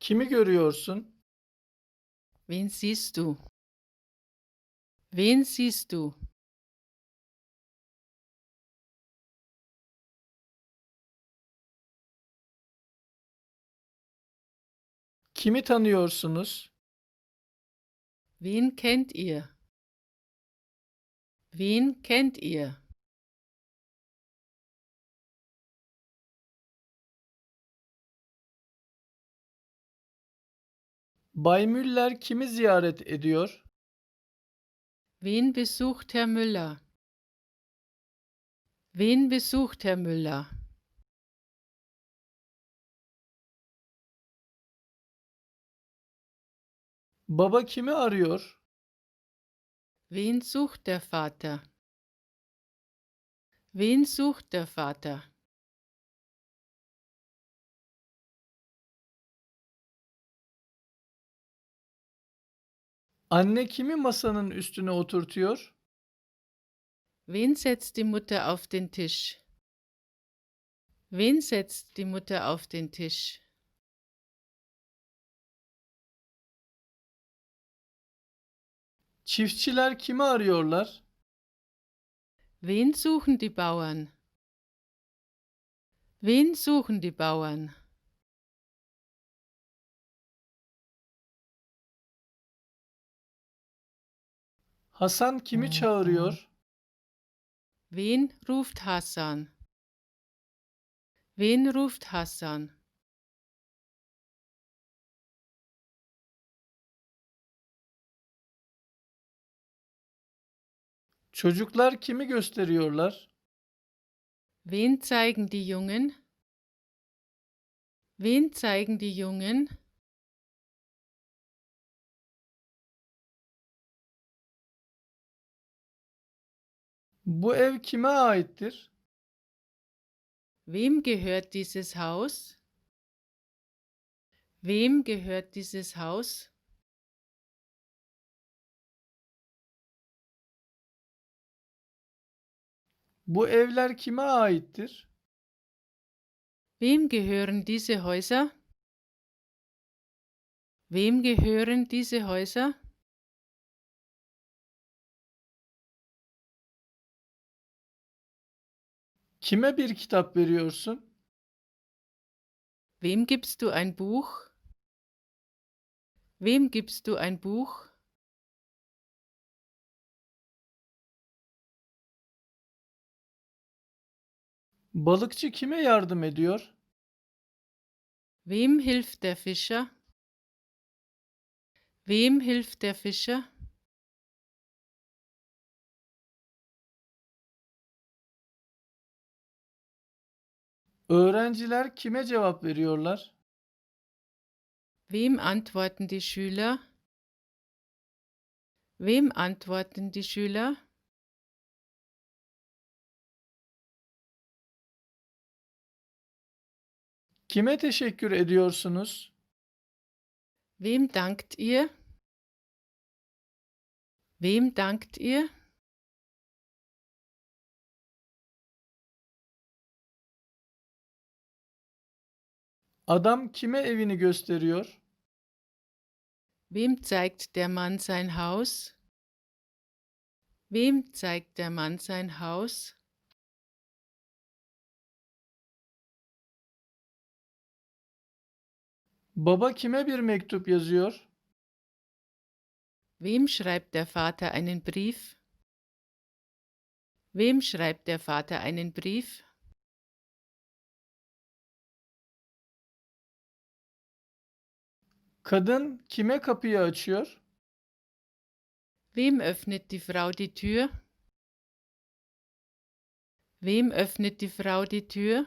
Kimi görüyorsun? Wen siehst du? Wen siehst du? Kimi tanıyorsunuz? Wen kennt ihr? Wen kennt ihr? Bay Müller kimi ziyaret ediyor? Wen besucht Herr Müller? Wen besucht Herr Müller? Baba kimi arıyor? Wen sucht der Vater? Wen sucht der Vater? Anne kimi masanın üstüne oturtuyor? Wen setzt die Mutter auf den Tisch? Wen setzt die Mutter auf den Tisch? Çiftçiler kimi arıyorlar? Wen suchen die Bauern? Wen suchen die Bauern? Hasan kimi çağırıyor? Wen ruft Hassan? Wen ruft Hassan? Çocuklar kimi gösteriyorlar? Wen zeigen die Jungen? Wen zeigen die Jungen? Bu ev kime aittir? Wem gehört dieses Haus? Wem gehört dieses Haus? Bu evler kime aittir? Wem gehören diese Häuser? Wem gehören diese Häuser? Kime bir kitap veriyorsun? Wem gibst du ein Buch? Wem gibst du ein Buch? Balıkçı kime yardım ediyor? Wem hilft der Fischer? Wem hilft der Fischer? Öğrenciler kime cevap veriyorlar? Wem antworten die Schüler? Wem antworten die Schüler? Kime teşekkür ediyorsunuz? Wem dankt ihr? Wem dankt ihr? Adam kime evini gösteriyor? Wem zeigt der Mann sein Haus? Wem zeigt der Mann sein Haus? Baba kime bir mektup yazıyor? Wem schreibt der Vater einen Brief? Wem schreibt der Vater einen Brief? Kadın kime kapıyı açıyor? Wem öffnet die Frau die Tür? Wem öffnet die Frau die Tür?